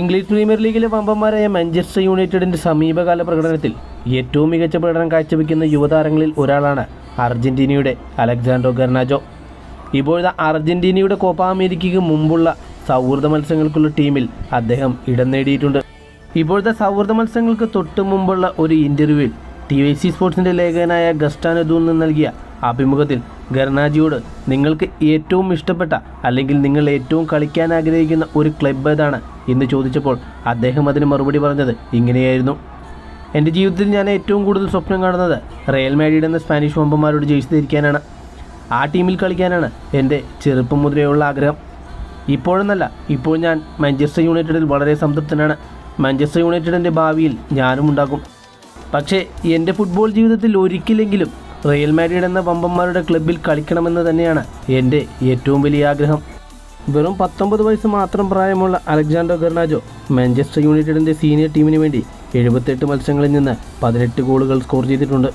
English premier ലീഗിലെ വമ്പന്മാരായ Manchester യുണൈറ്റഡിന്റെ സമീപകാല പ്രകടനത്തിൽ ഏറ്റവും മികച്ച പ്രകടനം കാഴ്ചവെക്കുന്ന യുവതാരങ്ങളിൽ ഒരാളാണ് അർജന്റീനയുടെ അലക്സാൻഡ്രോ ഗർണാജോ. ഇപ്പോഴത്തെ അർജന്റീനയുടെ കോപ്പ അമേരിക്കയ്ക്ക് മുമ്പുള്ള സൗഹൃദ മത്സരങ്ങൾക്കുള്ള ടീമിൽ അദ്ദേഹം ഇടം നേടിയിട്ടുണ്ട്. ഇപ്പോഴത്തെ സൗഹൃദ മത്സരങ്ങൾക്ക് തൊട്ടു മുമ്പുള്ള ഒരു ഇന്റർവ്യൂവിൽ ടി വൈ സി സ്പോർട്സിന്റെ ലേഖകനായ ഗസ്റ്റാനദൂന്ന് നൽകിയ അഭിമുഖത്തിൽ ഗർണാജിയോട് നിങ്ങൾക്ക് ഏറ്റവും ഇഷ്ടപ്പെട്ട അല്ലെങ്കിൽ നിങ്ങൾ ഏറ്റവും കളിക്കാൻ ആഗ്രഹിക്കുന്ന ഒരു ക്ലബ്ബ് ഏതാണ് എന്ന് ചോദിച്ചപ്പോൾ അദ്ദേഹം അതിന് മറുപടി പറഞ്ഞത് ഇങ്ങനെയായിരുന്നു. എന്റെ ജീവിതത്തിൽ ഞാൻ ഏറ്റവും കൂടുതൽ സ്വപ്നം കാണുന്നത് റയൽ മാഡ്രിഡ് എന്ന സ്പാനിഷ് വമ്പന്മാരോട് ജയിച്ചു ധരിക്കാനാണ്. ആ ടീമിൽ കളിക്കാനാണ് എന്റെ ചെറുപ്പം മുതലെയുള്ള ആഗ്രഹം. ഇപ്പോഴെന്നല്ല ഇപ്പോൾ ഞാൻ മാഞ്ചസ്റ്റർ യുണൈറ്റഡിൽ വളരെ സംതൃപ്തനാണ്. മാഞ്ചസ്റ്റർ യുണൈറ്റഡിന്റെ ഭാവിയിൽ ഞാനും ഉണ്ടാകും. പക്ഷേ എന്റെ ഫുട്ബോൾ ജീവിതത്തിൽ ഒരിക്കലെങ്കിലും റയൽ മാഡ്രിഡ് എന്ന വമ്പന്മാരുടെ ക്ലബിൽ കളിക്കണമെന്ന് തന്നെയാണ് എന്റെ ഏറ്റവും വലിയ ആഗ്രഹം. വെറും പത്തൊമ്പത് വയസ്സ് മാത്രം പ്രായമുള്ള അലക്സാണ്ടർ ഗർണാജോ മാഞ്ചസ്റ്റർ യുണൈറ്റഡിന്റെ സീനിയർ ടീമിന് വേണ്ടി എഴുപത്തെട്ട് മത്സരങ്ങളിൽ നിന്ന് പതിനെട്ട് ഗോളുകൾ സ്കോർ ചെയ്തിട്ടുണ്ട്.